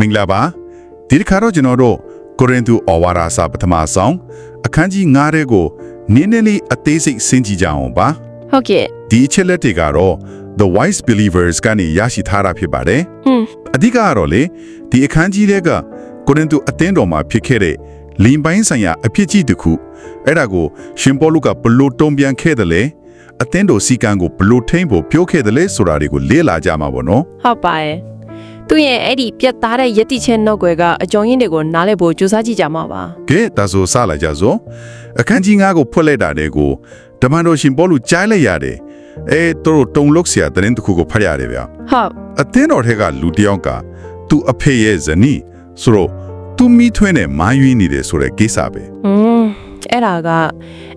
မင်္ဂလာပါဒီတစ်ခါတော့ကျွန်တော်တို့ကိုရင်သူဩဝါဒစာပထမဆုံးအခန်းကြီး9ရဲကိုနင်းနေလေးအသေးစိတ်စဉ်းကြည့်ကြအောင်ပါဟုတ်ကဲ့ဒီအချက်လက်တွေကတော့ the wise believers ကနေရရှိထားတာဖြစ်ပါတယ်ဟွန်းအဓိကကတော့လေဒီအခန်းကြီးတွေကကိုရင်သူအသင်းတော်မှာဖြစ်ခဲ့တဲ့လင်ပိုင်းဆိုင်ရာအဖြစ်ကြီးတစ်ခုအဲ့ဒါကိုရှင်ပေါလုကဘလို့တုံ့ပြန်ခဲ့တယ်လေအသင်းတော်စီကံကိုဘလို့ထိမ့်ဖို့ပြောခဲ့တယ်လေဆိုတာတွေကိုလေ့လာကြမှာပေါ့နော်ဟုတ်ပါရဲ့ သူ့ရဲ့အဲ့ဒီပြတ်သားတဲ့ယက်တိချင်းနောက်ွယ်ကအကြောင်းရင်းတွေကိုနားလည်ဖို့ကြိုးစားကြည့်ကြမှာပါကဲဒါဆိုစလိုက်ကြစို့အခန်းကြီး9ကိုဖွက်လိုက်တာတဲ့ကိုဓမ္မတော်ရှင်ပေါ်လူကြားလိုက်ရတယ်အဲသူတို့တုံလုတ်ဆရာတရင်တစ်ခုကိုဖတ်ရတယ်ဗျဟုတ်အသင်းတော်ထက်ကလူတယောက်ကသူ့အဖေရဲ့ဇနီးဆိုတော့သူမိထွင်းနဲ့မာယွင်းနေတယ်ဆိုတဲ့ကိစ္စပဲอืมအဲ့ဒါက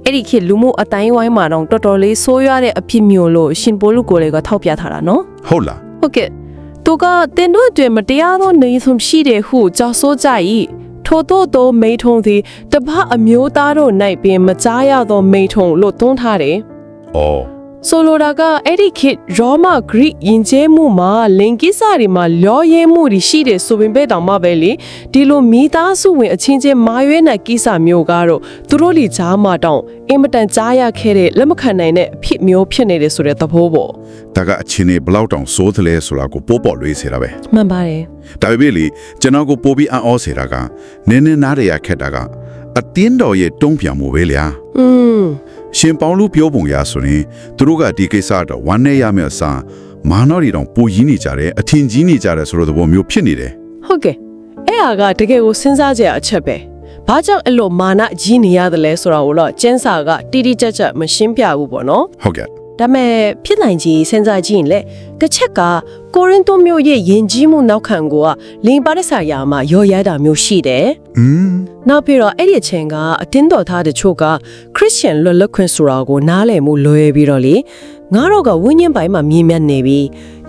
အဲ့ဒီခေတ်လူမှုအတိုင်းဝိုင်းမှာတော့တော်တော်လေးဆိုးရွားတဲ့အဖြစ်မျိုးလို့ရှင်ပိုးလူကိုယ်လေးကထောက်ပြထားတာနော်ဟုတ်လားဟုတ်ကဲ့ သူကတင်တို့အတွင်မတရားသောနေဆုံးရှိတဲ့ဟုကြောက်ဆိုးကြ၏ထို့သောသောမိထုံသည်တပတ်အမျိုးသားတို့၌ပင်မကြားရသောမိထုံလို့သွန်းထားတယ်။အော် ဆိုလိုတာကအဲ့ဒီခေတ်ရောမဂရိယဉ်ကျေးမှုမှာလင်ကိစ္စတွေမှာလောရဲမှုတွေရှိတယ်ဆိုပင်ပဲတောင်မှပဲလေဒီလိုမိသားစုဝင်အချင်းချင်းမာရွေးတဲ့ကိစ္စမျိုးကတော့သူတို့လီကြားမှာတောင်အင်မတန်ကြားရခဲ့တဲ့လက်မခံနိုင်တဲ့အဖြစ်မျိုးဖြစ်နေတယ်ဆိုတဲ့သဘောပေါ့ဒါကအချင်းနေဘယ်လောက်တောင်စိုးသလဲဆိုတာကိုပို့ပေါ်လွေးစေတာပဲမှန်ပါတယ်။ဒါပေမဲ့လေကျွန်တော်ကိုပို့ပြီးအံ့ဩစေတာကနင်းနေနားရရခက်တာကအတင်းတော်ရဲ့တုံးပြန်မှုပဲလေ။อืม ရှင်ပေါလုပြောပုံရဆိုရင်သူတို့ကဒီကိစ္စတော့ဝမ်းနေရမယ့်အစားမာနောရီတောင်ပူရင်းနေကြတယ်အထင်ကြီးနေကြတယ်ဆိုတဲ့သဘောမျိုးဖြစ်နေတယ်ဟုတ်ကဲ့အဲ့ဟာကတကယ်ကိုစဉ်းစားကြရအချက်ပဲဘာကြောင့်အဲ့လိုမာနကြီးနေရတယ်လဲဆိုတာကိုတော့ကျန်းစာကတိတိကျကျမရှင်းပြဘူးပေါ့နော်ဟုတ်ကဲ့ ဒါပေမဲ့ဖြစ်နိုင်ကြီးစဉ်းစားကြည့်ရင်လေတစ်ချက်ကကိုရင်တိုမျိုးရဲ့ယဉ်ကျေးမှုနောက်ခံကိုကလင်ပါတဲ့ဆရာမှာရော်ရတာမျိုးရှိတယ်อืม။နောက်ပြီးတော့အဲ့ဒီအချိန်ကအတင်းတော်သားတချို့ကခရစ်ယာန်လွတ်လပ်ခွင့်ဆိုတာကိုနားလည်မှုလွယ်ပြီးတော့လေငါတော့ကဝိညာဉ်ပိုင်းမှာမြင်မြတ်နေပြီ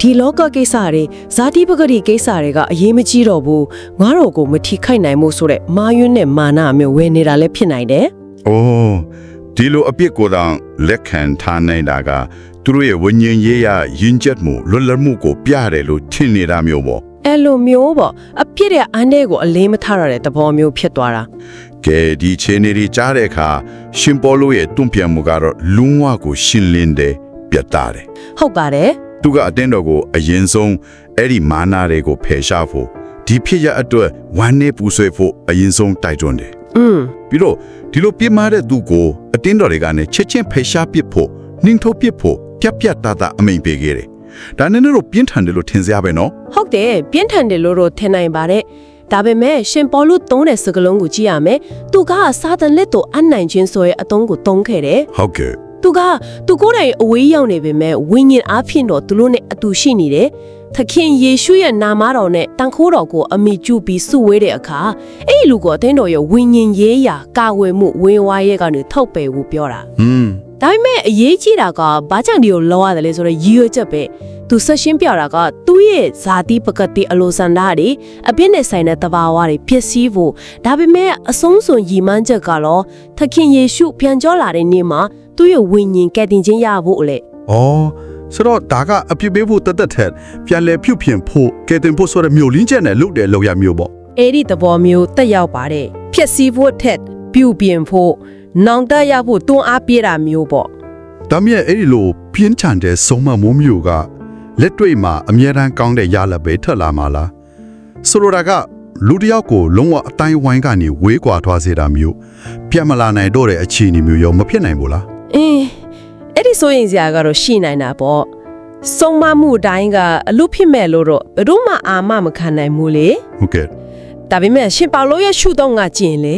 ဒီလောကကိစ္စတွေဇာတိပဂတိကိစ္စတွေကအရေးမကြီးတော့ဘူးငါတော့ကိုမထီခိုက်နိုင်မှုဆိုတဲ့မာယွန်းနဲ့မာနအမျိုးဝယ်နေတာလည်းဖြစ်နိုင်တယ်အိုး ဒီလိုအပြစ်ကိုတောင်လက်ခံထားနေတာကသူတို့ရဲ့ဝิญဉ်ရေးရယဉ်ချက်မှုလွတ်လပ်မှုကိုပြရတယ်လို့ထင်နေတာမျိုးပေါ့အဲ့လိုမျိုးပေါ့အပြစ်တဲ့အန်းတဲ့ကိုအလေးမထားရတဲ့သဘောမျိုးဖြစ်သွားတာကဲဒီခြေနေတွေကြားတဲ့အခါရှင်ပေါလုရဲ့တွန့်ပြန်မှုကတော့လူဝကိုရှင်းလင်းတယ်ပြတ်တာတယ်ဟုတ်ပါတယ်သူကအတင်းတော်ကိုအရင်ဆုံးအဲ့ဒီမာနာတွေကိုဖယ်ရှားဖို့ဒီဖြစ်ရအတွက်ဝမ်းနေပူဆွေးဖို့အရင်ဆုံးတိုက်တွန်းတယ် อืมပြီးတော့ဒီလိုပြစ်မှားတဲ့သူကိုအတင်းတော်တွေကနေချက်ချင်းဖယ်ရှားပစ်ဖို့နှင်းထုတ်ပစ်ဖို့ပြတ်ပြတ်သားသားအမိန်ပေးခဲ့တယ်ဒါနဲ့တော့ပြင်းထန်တယ်လို့ထင်စရာပဲနော်ဟုတ်တယ်ပြင်းထန်တယ်လို့တော့ထင်နိုင်ပါတယ်ဒါပေမဲ့ရှင်ပေါလုသုံးတဲ့စကားလုံးကိုကြည့်ရမယ်သူကစာတန်လက်တို့အနိုင်ချင်းဆိုရဲ့အတုံးကိုသုံးခဲ့တယ်ဟုတ်ကဲ့သူကသူကိုယ်တိုင်အဝေးရောက်နေပေမဲ့ဝိညာဉ်အားဖြင့်တော့သူတို့နဲ့အတူရှိနေတယ် သခင်ယေရှုရဲ့နာမတော်နဲ့တန်ခိုးတော်ကိုအမိကျူပြီးစုဝေးတဲ့အခါအဲ့ဒီလူကအသင်းတော်ရဲ့ဝိညာဉ်ရေးရာကာဝယ်မှုဝေဝါးရဲ့ကနေထောက်ပယ်ဖို့ပြောတာဟွန်းဒါပေမဲ့အရေးကြီးတာကဘာကြောင့်ဒီကိုလောရတယ်လဲဆိုတော့ရည်ရွယ်ချက်ပဲသူဆက်ရှင်းပြတာကသူ့ရဲ့ဇာတိပကတိအလိုဆန္ဒတွေအပြစ်နဲ့ဆိုင်တဲ့တဘာဝတွေဖြစ်စည်းဖို့ဒါပေမဲ့အဆုံးစွန်ရည်မှန်းချက်ကတော့သခင်ယေရှုပြန်ကြောလာတဲ့နေ့မှာသူ့ရဲ့ဝိညာဉ်ကယ်တင်ခြင်းရဖို့လေဩ ဆိုတော့ဒါကအပြစ်ပေးဖို့တသက်ထက်ပြန်လဲပြုတ်ပြင်ဖို့ကဲတင်ဖို့ဆိုတဲ့မျိုးလင်းချက်နဲ့လုပ်တယ်လောက်ရမျိုးပေါ့အဲ့ဒီသဘောမျိုးတက်ရောက်ပါတယ်ဖြစ်စည်းဖို့ထက်ပြုပြင်ဖို့နောင်တရဖို့တွန်းအားပေးတာမျိုးပေါ့ဒါမြဲအဲ့ဒီလိုပြင်းထန်တဲ့ဆုံးမမိုးမျိုးကလက်တွေ့မှာအမြဲတမ်းကောင်းတဲ့ရလဒ်ပဲထွက်လာမှာလားဆိုလိုတာကလူတစ်ယောက်ကိုလုံးဝအတိုင်းဝိုင်းကနေဝေးကွာသွားစေတာမျိုးပြတ်မလာနိုင်တော့တဲ့အခြေအနေမျိုးရောမဖြစ်နိုင်ဘူးလားအင်း အဲ့ဒီဆိုရင်စရာကတော့ရှိနိုင်တာပေါ့စုံမမှုအတိုင်းကအလို့ဖြစ်မဲ့လို့တော့ဘယ်တော့မှအာမမခံနိုင်ဘူးလေဟုတ်ကဲ့ဒါပေမဲ့ရှင်ပေါလုရဲ့ရှုတော့ငါကျင်လေ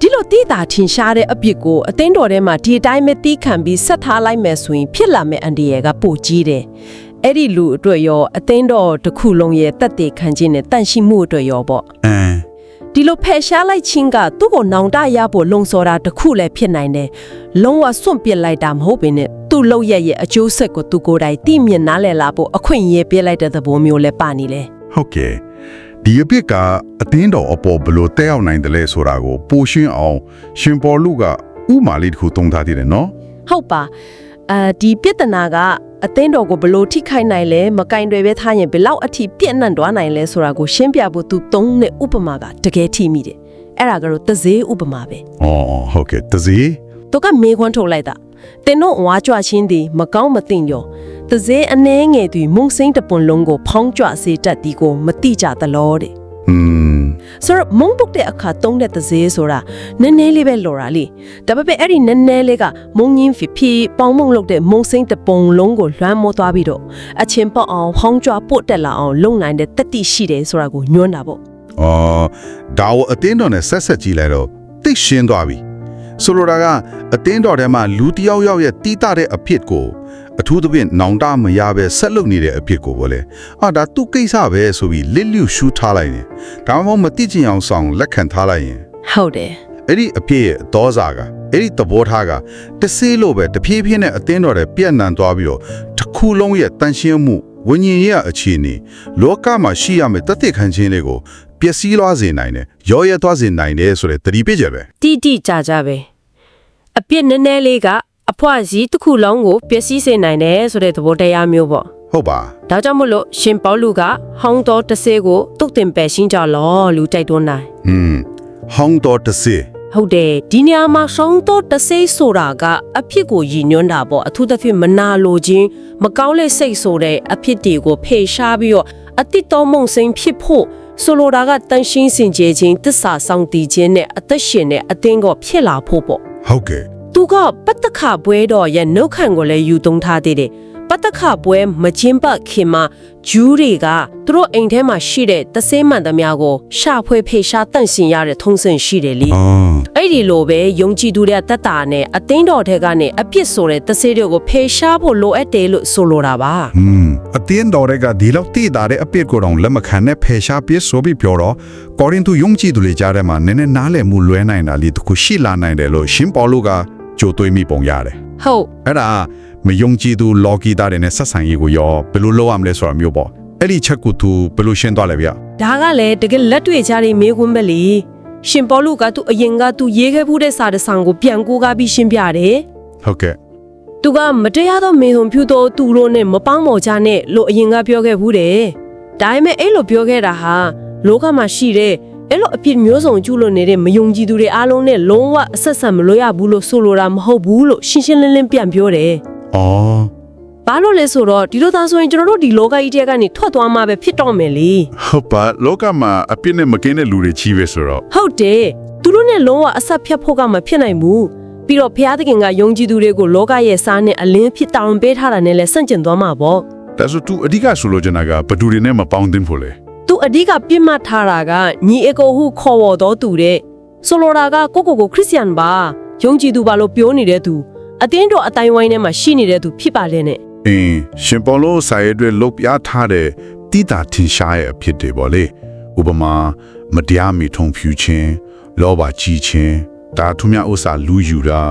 ဒီလိုတိတာထင်ရှားတဲ့အပြစ်ကိုအသင်းတော်ထဲမှာဒီအတိုင်းပဲတီးခံပြီးဆက်ထားလိုက်မယ်ဆိုရင်ဖြစ်လာမယ့်အန်ဒီရယ်ကပိုကြီးတယ်အဲ့ဒီလူအတွက်ရောအသင်းတော်တစ်ခုလုံးရဲ့တက်တေခံခြင်းနဲ့တန့်ရှိမှုအတွက်ရောပေါ့အမ် ဒီလိုဖယ်ရှားလိုက်ခြင်းကသူ့ကိုနောင်တရဖို့လုံစော်တာတစ်ခုလည်းဖြစ်နိုင်တယ်။လုံးဝစွန့်ပစ်လိုက်တာမဟုတ်ဘဲနဲ့သူ့လောက်ရရဲ့အကျိုးဆက်ကိုသူကိုယ်တိုင်သိမြင်နားလည်လာဖို့အခွင့်အရေးပေးလိုက်တဲ့သဘောမျိုးလည်းပါနေလေဟုတ်ကဲ့ဒီအဖြစ်ကအတင်းတော်အပေါ်ဘယ်လို့တက်ရောက်နိုင်တယ်လဲဆိုတာကိုပိုရှင်းအောင် ရှင်ပေါ်လူကဥမာလေးတစ်ခုသုံးထားသေးတယ်နော်။ဟုတ်ပါ။အဲဒီပြဿနာက အသင်းတော်ကိုဘလို့ထိခိုက်နိုင်လဲမကင်တွေပဲထားရင်ဘယ်လောက်အထိပြည့်နှံ့သွားနိုင်လဲဆိုတာကိုရှင်းပြဖို့သူသုံးတဲ့ဥပမာကတကယ်ထိမိတယ်အဲ့ဒါကတော့သစေးဥပမာပဲ။အော်ဟုတ်ကဲ့တစီသူကမေခွန်းထုတ်လိုက်တာတင်တို့ဝါကြွချင်းသည်မကောင်းမသိညောသစေးအနှဲငယ်သည်မုံစိမ့်တပွန်လုံးကိုဖောင်းကြွစေတတ်သည်ကိုမတိကြသလောတဲ့ อืมဆိုတော့မုံပုတ်တဲ့အခါတုံးတဲ့သစေးဆိုတာနည်းနည်းလေးပဲလော်တာလေဒါပေမဲ့အဲ့ဒီနည်းနည်းလေးကမုံငင်းဖြစ်ဖြစ်ပေါင်းမုံလုပ်တဲ့မုံစိမ့်တပွန်လုံးကိုလွှမ်းမိုးသွားပြီးတော့အချင်းပေါက်အောင်ဖောင်းကြွပို့တက်လာအောင်လုံနိုင်တဲ့တက်တိရှိတယ်ဆိုတာကိုညွှန်းတာပေါ့အော်ဒါကိုအတင်းတော်နဲ့ဆက်ဆက်ကြည့်လိုက်တော့သိပ်ရှင်းသွားပြီဆိုလိုတာကအတင်းတော်ထဲမှာလူတစ်ယောက်ယောက်ရဲ့တီးတာတဲ့အဖြစ်ကို အထူးသဖြင့်နောင်တမရပဲဆက်လုပ်နေတဲ့အဖြစ်ကိုပေါ့လေအာဒါသူ့ကိစ္စပဲဆိုပြီးလစ်လျူရှူထားလိုက်ရင်ဒါမှမဟုတ်မတိကျင်အောင်ဆောင်လက်ခံထားလိုက်ရင်ဟုတ်တယ်အဲ့ဒီအဖြစ်ရဲ့အသောစာကအဲ့ဒီသဘောထားကတဆေးလို့ပဲတဖြည်းဖြည်းနဲ့အတင်းတော်တဲ့ပြန့်နှံ့သွားပြီးတော့တစ်ခုလုံးရဲ့တန်ရှင်းမှုဝิญဉ်ရဲ့အခြေအနေလောကမှာရှိရမယ့်တသက်ခံခြင်းလေးကိုပျက်စီးသွားစေနိုင်တယ်ရောရဲသွားစေနိုင်တယ်ဆိုတဲ့သတိပေးချက်ပဲတိတိကြကြပဲအပြစ်နည်းနည်းလေးက အဖွားစီတစ်ခုလုံးကိုပျက်စီးစေနိုင်တယ်ဆိုတဲ့သဘောတရားမျိုးပေါ့ဟုတ်ပါဒါကြောင့်မို့လို့ရှင်ပေါလုကဟောင်းတော်တစ်စေကိုတုတ်တင်ပယ်ရှင်းကြလောလူတိုက်တွန်းနိုင်ဟွန်းဟောင်းတော်တဆေးဟုတ်တယ်ဒီနေရာမှာရှောင်းတော်တစ်စေဆိုတာကအဖြစ်ကိုရည်ညွှန်းတာပေါ့အထူးသဖြင့်မနာလိုခြင်းမကောင်းတဲ့စိတ်ဆိုတဲ့အဖြစ်တွေကိုဖေရှားပြီးတော့အတိတ်တော်မုံစိန်ဖြစ်ဖို့ဆိုလိုတာကတန်ရှင်းစင်ကြယ်ခြင်းတစ္ဆာဆောင်တည်ခြင်းနဲ့အသက်ရှင်တဲ့အသင်းကိုဖြစ်လာဖို့ပေါ့ဟုတ်ကဲ့ သူကပတ္တခပွဲတော်ရဲ့နှုတ်ခန့်ကိုလည်းယူသုံးထားသေးတယ်ပတ္တခပွဲမချင်းပတ်ခင်မှာဂျူးတွေကသူတို့အိမ်ထဲမှာရှိတဲ့တဆေးမှန်သမျှကိုရှာဖွေဖေရှားတန့်စင်ရတဲ့ထုံးစံရှိတယ်လေအော်အဲ့ဒီလိုပဲယုံကြည်သူတွေကတက်တာနဲ့အသင်းတော်ထဲကနေအပြစ်ဆိုတဲ့တဆေးတွေကိုဖေရှားဖို့လိုအပ်တယ်လို့ဆိုလိုတာပါဟွန်းအတင်းတော်တွေကဒီလောက်တိတာတဲ့အပြစ်ကိုတော့လက်မခံနဲ့ဖယ်ရှားပြစ်ဆိုပြီးပြောတော့ကောရိန္သုယုံကြည်သူတွေကြားထဲမှာနည်းနည်းနားလည်မှုလွဲနိုင်တာလေးတစ်ခုရှိလာနိုင်တယ်လို့ရှင်ပေါလုက ကြိုတွေးမိပုံရတယ်ဟုတ်အဲ့ဒါမယုံကြည်သူလော်ကီသားတွေနဲ့ဆက်ဆံရေးကိုရောဘယ်လိုလုပ်ရမလဲဆိုတာမျိုးပေါ့အဲ့ဒီချက်ကိုသူဘယ်လိုရှင်းသွားလဲဗျဒါကလည်းတကယ်လက်တွေ့ကြတဲ့မေးခွန်းပဲလေရှင်ပေါလုကသူအရင်ကသူရေးခဲ့မှုတဲ့စာတစ်ဆောင်ကိုပြန်ကိုးကားပြီးရှင်းပြတယ်ဟုတ်ကဲ့သူကမတရားသောမေဟုံဖြူသောသူတို့နဲ့မပေါင်းမော်ကြနဲ့လို့အရင်ကပြောခဲ့ဘူးတယ်။ဒါပေမဲ့အဲ့လိုပြောခဲ့တာဟာလောကမှာရှိတဲ့ အဲ့လိုအဖြစ်မျိုးစုံကျူးလွန်နေတဲ့မယုံကြည်သူတွေအားလုံးနဲ့လုံးဝအဆက်ဆက်မလို့ရဘူးလို့ဆိုလိုတာမဟုတ်ဘူးလို့ရှင်းရှင်းလင်းလင်းပြန်ပြောတယ်အော်။ဘာလို့လဲဆိုတော့ဒီလိုသားဆိုရင်ကျွန်တော်တို့ဒီလောကကြီးထဲကနေထွက်သွားမှပဲဖြစ်တော့မယ်လေဟုတ်ပါလောကမှာအပြစ်နဲ့မကင်းတဲ့လူတွေချီးပဲဆိုတော့။ဟုတ်တယ်။သူတို့နဲ့လုံးဝအဆက်ဖြတ်ဖို့ကမဖြစ်နိုင်ဘူး။ပြီးတော့ဘုရားသခင်ကယုံကြည်သူတွေကိုလောကရဲ့စားနဲ့အလင်းဖြစ်တောင်းပေးထားတာနဲ့လည်းဆန့်ကျင်သွားမှာပေါ့။ဒါဆိုသူအဓိကဆိုလိုချင်တာကဘသူတွေနဲ့မပေါင်းသင်းဖို့လေသူ အဓိကပြစ်မှတ်ထားတာကညီအကိုဟုခေါ်ဝေါ်တော်သူတဲ့ဆိုလိုတာကကိုကိုကိုခရစ်ယာန်ပါယုံကြည်သူပါလို့ပြောနေတဲ့သူအတင်းတော်အတိုင်းဝိုင်းထဲမှာရှိနေတဲ့သူဖြစ်ပါလေနဲ့အင်းရှင်ပေါလုစာရဲ့အတွက်လုတ်ပြထားတဲ့တိတာထင်ရှားရဲ့အဖြစ်တွေပေါ့လေဥပမာမတရားမိထုံဖြူခြင်းလောဘကြီးခြင်းဒါထူးမြဥစ္စာလူယူတာ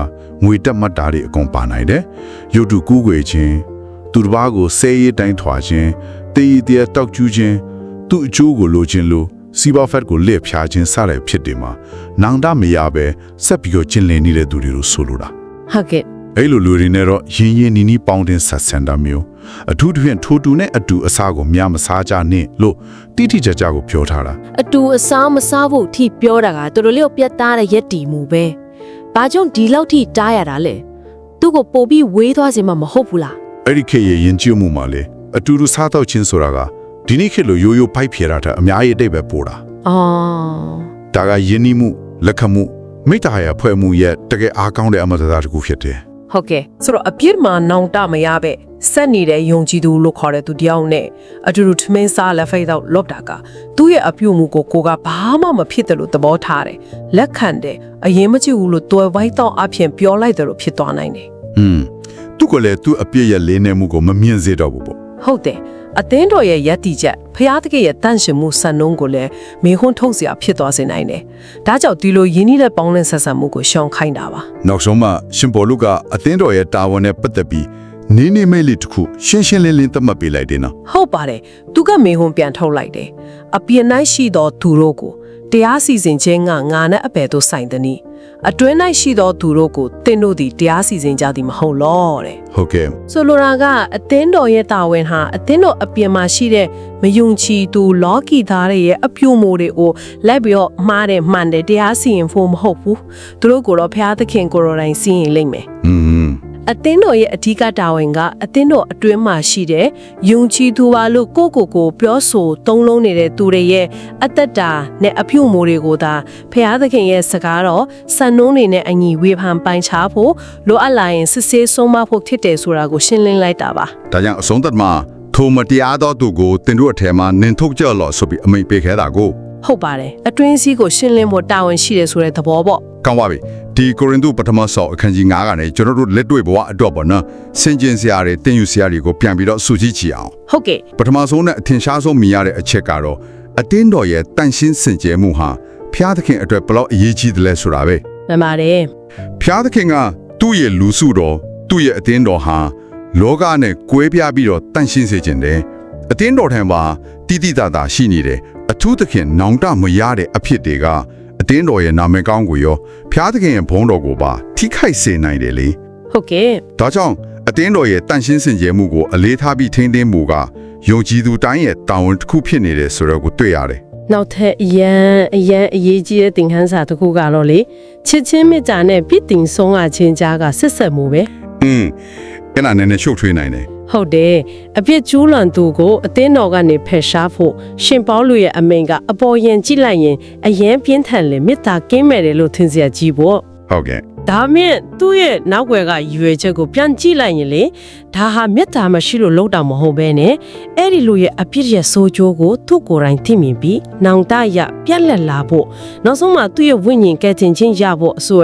ငွေတက်မှတ်တာတွေအကုန်ပါနိုင်တယ်ရုပ်တုကူးကွယ်ခြင်းသူတစ်ပါးကိုဆဲရေးတိုင်းထွာခြင်းတည်ရည်တရားတောက်ကျူးခြင်း သူ့အကျိုးကိုလိုချင်လို့စီဘာဖက်ကိုလက်ဖြာခြင်းစတဲ့ဖြစ်တွေမှာနောင်တမရပဲဆက်ပြီးတော့ကျင်လည်နေတဲ့သူတွေလို့ဆိုလိုတာဟုတ်ကဲ့အဲ့လိုလူတွေနဲ့တော့ရင်းရင်းနီးနီးပေါင်းတင်ဆက်ဆံတာမျိုးအထူးသဖြင့်ထိုတူနဲ့အတူအစားကိုများမစားကြနဲ့လို့တိတိကျကျကိုပြောထားတာအတူအစားမစားဖို့ထိပြောတာကတော်တော်လေးကိုပြတ်သားတဲ့ရက်တီမှုပဲဘာကြောင့်ဒီလောက်ထိတားရတာလဲသူ့ကိုပို့ပြီးဝေးသွားစေမှာမဟုတ်ဘူးလားအဲ့ဒီခေတ်ရဲ့ယဉ်ကျေးမှုမှာလေအတူတူစားတော့ချင်းဆိုတာက ဒီနေ့ခေတ်လိုရိုးရိုးဖိုက်ဖြေတာတဲ့အများကြီးအတိတ်ပဲပို့တာအော်ဒါကယဉ်နီးမှုလက်ခံမှုမိတ္တာရဲ့ဖွဲ့မှုရဲ့တကယ်အားကောင်းတဲ့အမတသားတစ်ခုဖြစ်တယ်ဟုတ်ကဲ့ဆိုတော့အပြစ်မှာနောင်တမရပဲဆက်နေတဲ့ယုံကြည်သူလို့ခေါ်တဲ့သူတယောက်နဲ့အတူတူထမင်းစားလက်ဖိတ်တော့လော့တာကသူ့ရဲ့အပြုတ်မှုကိုကိုကဘာမှမဖြစ်တယ်လို့သဘောထားတယ်လက်ခံတယ်အရင်မကြည့်ဘူးလို့တွယ်ဝိုင်းတော့အဖြစ်ပြောလိုက်တယ်လို့ဖြစ်သွားနိုင်တယ်။อืมသူကလည်းသူ့အပြစ်ရဲ့လေးနက်မှုကိုမမြင်စေတော့ဘူးပေါ့ဟုတ်တယ် အသင်းတော်ရဲ့ယက်တီချက်ဖျားတကယ်ရဲ့တန့်ရှင်မှုစံနှုန်းကိုလည်းမေခွန်းထုတ်စရာဖြစ်သွားစေနိုင်တယ်ဒါကြောင့်ဒီလိုယင်းနှီးတဲ့ပေါင်းလင်းဆက်ဆံမှုကိုရှောင်ခိုင်းတာပါ။နောက်ဆုံးမှရှင်ပေါ်လူကအသင်းတော်ရဲ့တာဝန်နဲ့ပတ်သက်ပြီးနေနေမိတ်လေးတစ်ခုရှင်းရှင်းလင်းလင်းသတ်မှတ်ပေးလိုက်တယ်နော်ဟုတ်ပါတယ်သူကမေဟွန်ပြန်ထုတ်လိုက်တယ်အပြင်၌ရှိသောသူတို့ကိုတရားစီစဉ်ခြင်းကငါနဲ့အပယ်တို့ဆိုင်သည် အတွင်း၌ရှိသောသူတို့ကိုတင်းတို့သည်တရားစီရင်ကြသည်မဟုတ်လောတဲ့ဟုတ်ကဲ့ဆိုလိုတာကအသင်းတော်ရဲ့တာဝန်ဟာအသင်းတော်အပြင်မှာရှိတဲ့မယုံကြည်သူလောကီသားတွေရဲ့အပြုအမူတွေကိုလိုက်ပြီးတော့မှားတယ်မှန်တယ်တရားစီရင်ဖို့မဟုတ်ဘူးသူတို့ကိုတော့ဘုရားသခင်ကိုယ်တော်တိုင်စီရင်လိမ့်မယ်อืม အသင်းတော်ရဲ့အဓိကတာဝန်ကအသင်းတော်အတွင်းမှာရှိတဲ့ယုံကြည်သူပါလို့ကိုယ့်ကိုယ်ကိုပြောဆိုသုံးလုံးနေတဲ့သူတွေရဲ့အသက်တာနဲ့အပြုအမူတွေကိုသာဖျားသခင်ရဲ့စကားတော်စံနှုန်းတွေနဲ့အညီဝေဖန်ပိုင်ချဖို့လိုအပ်လာရင်စစ်ဆေးဆုံးမဖို့ဖြစ်တယ်ဆိုတာကိုရှင်းလင်းလိုက်တာပါဒါကြောင့်အဆုံးသတ်မှာထိုမတရားသောသူကိုတင်တို့အထက်မှာနင်ထုတ်ကြလော့ဆိုပြီးအမိန့်ပေးခဲ့တာကိုဟုတ်ပါတယ်အတွင်းစည်းကိုရှင်းလင်းဖို့တာဝန်ရှိတယ်ဆိုတဲ့သဘောပေါ့ကောင်းပါပြီ ဒီကိုရင်သူပထမဆောက်အခန်းကြီး9ကနေကျွန်တော်တို့လက်တွေ့ဘဝအတွက်ပေါ့နော်စင်ကျင်စရာတွေတင်ယူစရာတွေကိုပြန်ပြီးတော့စုကြည့်ကြည့်အောင်ဟုတ်ကဲ့ပထမဆုံးနဲ့အထင်ရှားဆုံးမြင်ရတဲ့အချက်ကတော့အတင်းတော်ရဲ့တန်ရှင်းစင်ကြယ်မှုဟာဖျားသခင်အတွက်ဘယ်လောက်အရေးကြီးတယ်လဲဆိုတာပဲမှန်ပါတယ်ဖျားသခင်ကသူ့ရဲ့လူစုတော်သူ့ရဲ့အတင်းတော်ဟာလောကနဲ့ကွဲပြားပြီးတော့တန်ရှင်းစေခြင်းတယ်အတင်းတော်ထံမှာတိတိတသာရှိနေတယ်အထူးသဖြင့်နောင်တမရတဲ့အဖြစ်တွေက အတင်းတော်ရဲ့နာမည်ကောင်းကိုရောဖျားသခင်ရဲ့ဘုန်းတော်ကိုပါထိခိုက်စေနိုင်တယ်လေဟုတ်ကဲ့ဒါကြောင့်အတင်းတော်ရဲ့တန်ရှင်းစင်ကြယ်မှုကိုအလေးထားပြီးထိန်းသိမ်းမှုကယုံကြည်သူတိုင်းရဲ့တာဝန်တစ်ခုဖြစ်နေတယ်ဆိုတော့ကိုတွေ့ရတယ်နောက်ထပ်အရန်အရန်အရေးကြီးတဲ့သင်ခန်းစာတစ်ခုကတော့လေချစ်ချင်းမေတ္တာနဲ့ပြည့်တင်ဆုံးအချင်းကြားကဆက်ဆက်မှုပဲ။อืมအဲ့ဒါနဲ့နဲ့ရှုပ်ထွေးနိုင်တယ် ဟုတ်တယ်အပြစ်ကျူးလွန်သူကိုအသင်းတော်ကနေဖယ်ရှားဖို့ရှင်ပေါလုရဲ့အမိန်ကအပေါ်ရင်ကြည့်လိုက်ရင်အယံပြင်းထန်လေမေတ္တာကင်းမဲ့တယ်လို့ထင်စရာကြီးပေါ့။ဟုတ်ကဲ့ ဒါမြင့်သူ့ရဲ့နောက်ွယ်ကရွယ်ချက်ကိုပြန်ကြည့်လိုက်ရင်လေဒါဟာမေတ္တာမရှိလို့လောက်တာမဟုတ်ပဲနဲ့အဲ့ဒီလိုရဲ့အပြစ်ရဲ့ဆိုးကျိုးကိုသူ့ကိုယ်တိုင်သိမြင်ပြီးနောင်တရပြက်လက်လာဖို့နောက်ဆုံးမှသူ့ရဲ့ဝိညာဉ်ကဲတင်ချင်းရဖို့အဆို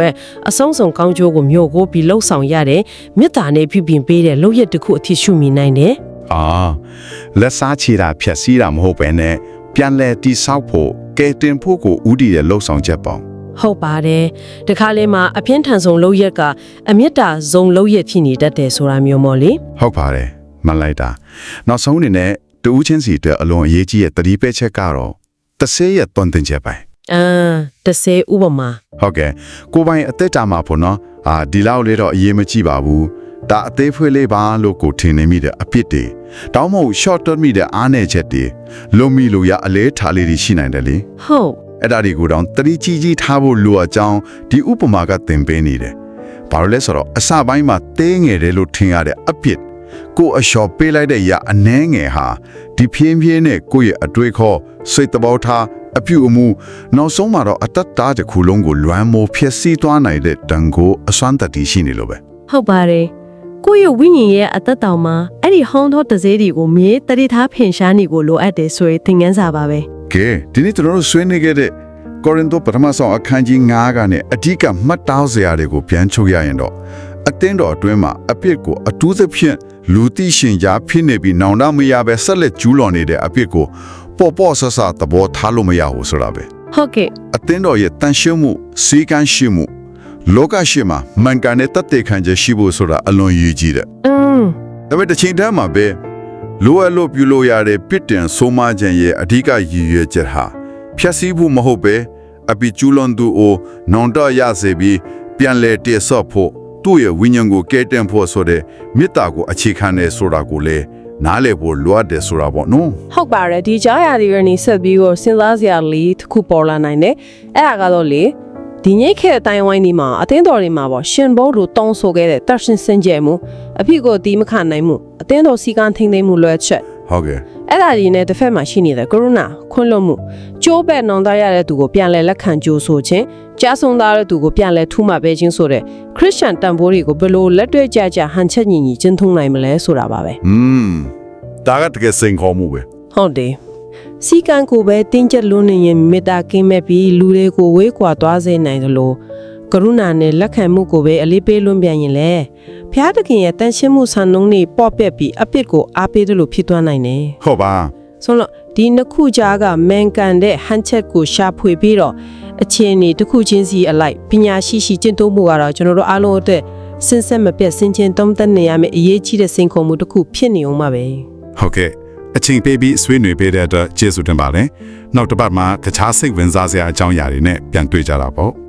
အဆုံးစုံကောင်းကျိုးကိုမြို့ကိုပြီးလှုပ်ဆောင်ရတဲ့မေတ္တာနဲ့ပြုပြင်ပေးတဲ့လုပ်ရက်တစ်ခုအထိရှုမြင်နိုင်တယ်။အာလက်စားချီတာဖြက်စီးတာမဟုတ်ပဲနဲ့ပြန်လဲတိဆောက်ဖို့ကဲတင်ဖို့ကိုဥတီတဲ့လှုပ်ဆောင်ချက်ပေါ့ ဟုတ်ပါတယ်တခါလေမှာအပြင်းထန်ဆုံးလုပ်ရက်ကအမြင့်တာဇုံလုပ်ရက်ဖြစ်နေတတ်တယ်ဆိုတာမျိုးမော်လေ။ဟုတ်ပါတယ်။မှန်လိုက်တာ။နောက်ဆုံးအနေနဲ့တူးချင်းစီအတွက်အလွန်အရေးကြီးတဲ့တတိပဲချက်ကတော့တဆေးရဲ့တွန်တင်ချက်ပဲအာတစ်ဆယ်ဥပမာ။ဟုတ်ကဲ့ကိုပိုင်အသက်တာမှာပေါ့နော်။အာဒီလောက်လေးတော့အရေးမကြီးပါဘူး။ဒါအသေးဖွေးလေးပါလို့ကိုထင်နေမိတဲ့အပြစ်တွေတောင်းမဟုတ် short term မိတဲ့အားနေချက်တွေလုံမီလို့ရအလဲထားလေးတွေရှိနိုင်တယ်လေဟုတ် အဲ့ဒါတွေကိုတော့တတိကြီးကြီးထားဖို့လိုအပ်ကြောင်းဒီဥပမာကသင်ပေးနေတယ်။ဘာလို့လဲဆိုတော့အစပိုင်းမှာတဲငယ်တယ်လို့ထင်ရတဲ့အပြစ်ကိုအလျှော်ပေးလိုက်တဲ့ရအနှဲငယ်ဟာဒီဖြင်းဖြင်းနဲ့ကိုယ့်ရဲ့အတွေ့ခေါ်စိတ်တဘောထားအပြုအမူနောက်ဆုံးမှာတော့အတ္တတားတစ်ခုလုံးကိုလွမ်းမိုးဖြစ်စီသွားနိုင်တဲ့တန်ကိုအစွမ်းတတိရှိနေလို့ပဲဟုတ်ပါတယ်ကိုယ့်ရဲ့ဝိညာဉ်ရဲ့အသက်တောင်မှာအဲ့ဒီဟောင်းသောတစေးတွေကိုမြေတတိထားဖင်ရှားနေကိုလိုအပ်တယ်ဆိုရင်သင်ခန်းစာပါပဲ ကဲဒီနေ့ကျွန်တော်တို့ဆွေးနွေးခဲ့တဲ့ကောရိန္သုပထမဆောင်အခန်းကြီး9ကနေအဓိကမှတ်တောင်းစရာတွေကိုပြန်ချုပ်ရရင်တော့အတင်းတော်အတွင်းမှာအပြစ်ကိုအထူးသဖြင့်လူသိရှင်ကြားဖြစ်နေပြီးနောင်တမရပဲဆက်လက်ကျူးလွန်နေတဲ့အပြစ်ကိုပေါ်ပေါ်ဆဆသဘောထားလို့မရဘူးဆိုတာပဲဟုတ်ကဲ့အတင်းတော်ရဲ့တန်ရှင်းမှုစီကန်းရှိမှုလောကရှိမှာမှန်ကန်တဲ့တတ်တဲ့ခံချက်ရှိဖို့ဆိုတာအလွန်ရည်ကြီးတယ်อืมဒါပေမဲ့တစ်ချိန်တည်းမှာပဲ လိုအပ်လို့ပြုလို့ရတဲ့ပြစ်တင်ဆိုးမခြင်းရဲ့အဓိကရည်ရွယ်ချက်ဟာဖြည့်ဆည်းဖို့မဟုတ်ပဲအပိကျူလွန်သူကိုနောင်တရစေပြီးပြန်လဲတည်ဆော့ဖို့သူ့ရဲ့ဝိညာဉ်ကိုကဲတင်ဖို့ဆိုတဲ့မေတ္တာကိုအခြေခံနေဆိုတာကိုလည်းနားလည်ဖို့လိုအပ်တယ်ဆိုတာပေါ့နော်ဟုတ်ပါတယ်ဒီကြားရသည်ကနေဆက်ပြီးတော့စဉ်းစားစရာလေးတစ်ခုပေါ်လာနိုင်တယ်အဲ့ဒါကတော့လေ ဒီညိတ်ခဲ့အတိုင်းဝိုင်းဒီမှာအသင်းတော်တွေမှာပေါ့ရှင်ဘုတ်တို့တောင်းဆိုခဲ့တဲ့တရှင်စင်ကြယ်မှုအဖြစ်ကိုတီးမခနိုင်မှုအသင်းတော်စီကံထိန်သိမ်းမှုလွယ်ချက်ဟုတ်ကဲ့အဲ့ဒါဒီနဲ့တစ်ဖက်မှာရှိနေတဲ့ကရုဏာခွင့်လွှတ်မှုကြိုးပဲ့နောင်တရတဲ့သူကိုပြန်လဲလက်ခံကြိုးဆိုခြင်းကြားဆုံးသားတဲ့သူကိုပြန်လဲထူးမှပဲခြင်းဆိုတဲ့ခရစ်ယာန်တန်ဖိုးတွေကိုဘယ်လိုလက်တွေ့ကြကြဟန်ချက်ညီညီကျင့်သုံးနိုင်မလဲဆိုတာပါပဲอืมဒါကတကယ်စိန်ခေါ်မှုပဲဟုတ်တယ် စီကံကိုပဲတင်းကျပ်လွန်းနေရင်မေတ္တာကင်းမဲ့ပြီးလူတွေကိုဝေးကွာသွားစေနိုင်တယ်လို့ကရုဏာနဲ့လက်ခံမှုကိုပဲအလေးပေးလွန်းပြန်ရင်လေဘုရားသခင်ရဲ့တန်ရှင်းမှုဆန်နှုံးတွေပေါ့ပက်ပြီးအပြစ်ကိုအားပေးတယ်လို့ဖြစ်သွားနိုင်တယ်ဟုတ်ပါဆိုတော့ဒီနှစ်ခုကြားကမန်ကန်တဲ့ဟန်ချက်ကိုရှာဖွေပြီးတော့အခြေအနေတစ်ခုချင်းစီအလိုက်ပညာရှိရှိကျင့်သုံးမှုကတော့ကျွန်တော်တို့အားလုံးအတွက်စင်ဆက်မပြတ်စင်ချင်းတုံးသက်နေရမယ့်အရေးကြီးတဲ့စင်ခုံမှုတစ်ခုဖြစ်နေအောင်ပါပဲဟုတ်ကဲ့ အချိန်ပေးပြီးဆွေးနွေးပေးတဲ့အတွက်ကျေးဇူးတင်ပါတယ်နောက်တစ်ပတ်မှာတခြားစိတ်ဝင်စားစရာအကြောင်းအရာတွေနဲ့ပြန်တွေ့ကြတာပေါ့